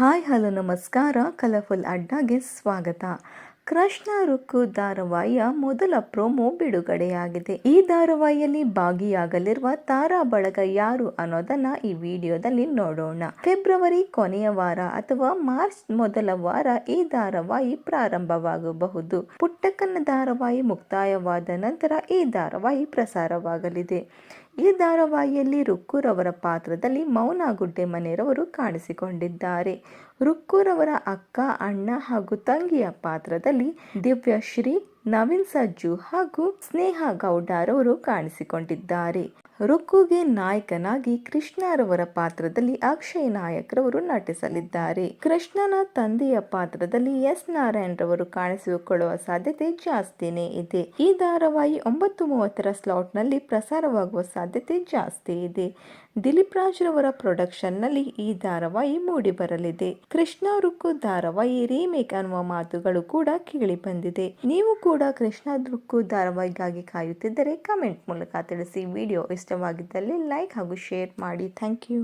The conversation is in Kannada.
ಹಾಯ್, ಹಲೋ, ನಮಸ್ಕಾರ. ಕಲರ್ಫುಲ್ ಅಡ್ಡಾಗೆ ಸ್ವಾಗತ. ಕೃಷ್ಣ ರುಕ್ಕು ಧಾರಾವಾಹಿಯ ಮೊದಲ ಪ್ರೋಮೋ ಬಿಡುಗಡೆಯಾಗಿದೆ. ಈ ಧಾರಾವಾಹಿಯಲ್ಲಿ ಭಾಗಿಯಾಗಲಿರುವ ತಾರಾ ಬಳಗ ಯಾರು ಅನ್ನೋದನ್ನ ಈ ವಿಡಿಯೋದಲ್ಲಿ ನೋಡೋಣ. ಫೆಬ್ರವರಿ ಕೊನೆಯ ವಾರ ಅಥವಾ ಮಾರ್ಚ್ ಮೊದಲ ವಾರ ಈ ಧಾರಾವಾಹಿ ಪ್ರಾರಂಭವಾಗಬಹುದು. ಪುಟ್ಟಕ್ಕನ ಧಾರಾವಾಹಿ ಮುಕ್ತಾಯವಾದ ನಂತರ ಈ ಧಾರಾವಾಹಿ ಪ್ರಸಾರವಾಗಲಿದೆ. ಈ ಧಾರಾವಾಹಿಯಲ್ಲಿ ರುಕ್ಕೂರವರ ಪಾತ್ರದಲ್ಲಿ ಮೌನ ಗುಡ್ಡೆ ಮನೆಯರವರು ಕಾಣಿಸಿಕೊಂಡಿದ್ದಾರೆ ರುಕ್ಕೂರವರ ಅಕ್ಕ, ಅಣ್ಣ ಹಾಗೂ ತಂಗಿಯ ಪಾತ್ರದಲ್ಲಿ ದಿವ್ಯಶ್ರೀ ನವೀನ್ ಸಜ್ಜು ಹಾಗೂ ಸ್ನೇಹ ಗೌಡರವರು ಕಾಣಿಸಿಕೊಂಡಿದ್ದಾರೆ. ರುಕ್ಕುಗೆ ನಾಯಕನಾಗಿ ಕೃಷ್ಣರವರ ಪಾತ್ರದಲ್ಲಿ ಅಕ್ಷಯ್ ನಾಯಕ್ ರವರು ನಟಿಸಲಿದ್ದಾರೆ. ಕೃಷ್ಣನ ತಂದೆಯ ಪಾತ್ರದಲ್ಲಿ ಎಸ್ ನಾರಾಯಣ್ ರವರು ಕಾಣಿಸಿಕೊಳ್ಳುವ ಸಾಧ್ಯತೆ ಜಾಸ್ತಿನೇ ಇದೆ. ಈ ಧಾರಾವಾಹಿ ಒಂಬತ್ತು ಮೂವತ್ತರ ಸ್ಲಾಟ್ನಲ್ಲಿ ಪ್ರಸಾರವಾಗುವ ಸಾಧ್ಯತೆ ಜಾಸ್ತಿ ಇದೆ. ದಿಲೀಪ್ ರಾಜ್ ರವರ ಪ್ರೊಡಕ್ಷನ್ನಲ್ಲಿ ಈ ಧಾರಾವಾಹಿ ಮೂಡಿ ಬರಲಿದೆ ಕೃಷ್ಣ ರುಕ್ಕು ಧಾರಾವಾಹಿ ರೀಮೇಕ್ ಅನ್ನುವ ಮಾತುಗಳು ಕೂಡ ಕೇಳಿ ಬಂದಿದೆ. ನೀವು ಕೂಡ ಕೃಷ್ಣ ರುಕ್ಕು ಧಾರಾವಾಹಿಗಾಗಿ ಕಾಯುತ್ತಿದ್ದರೆ ಕಮೆಂಟ್ ಮೂಲಕ ತಿಳಿಸಿ. ವಿಡಿಯೋ ಇಷ್ಟವಾಗಿದ್ದಲ್ಲಿ ಲೈಕ್ ಹಾಗೂ ಶೇರ್ ಮಾಡಿ. Thank you.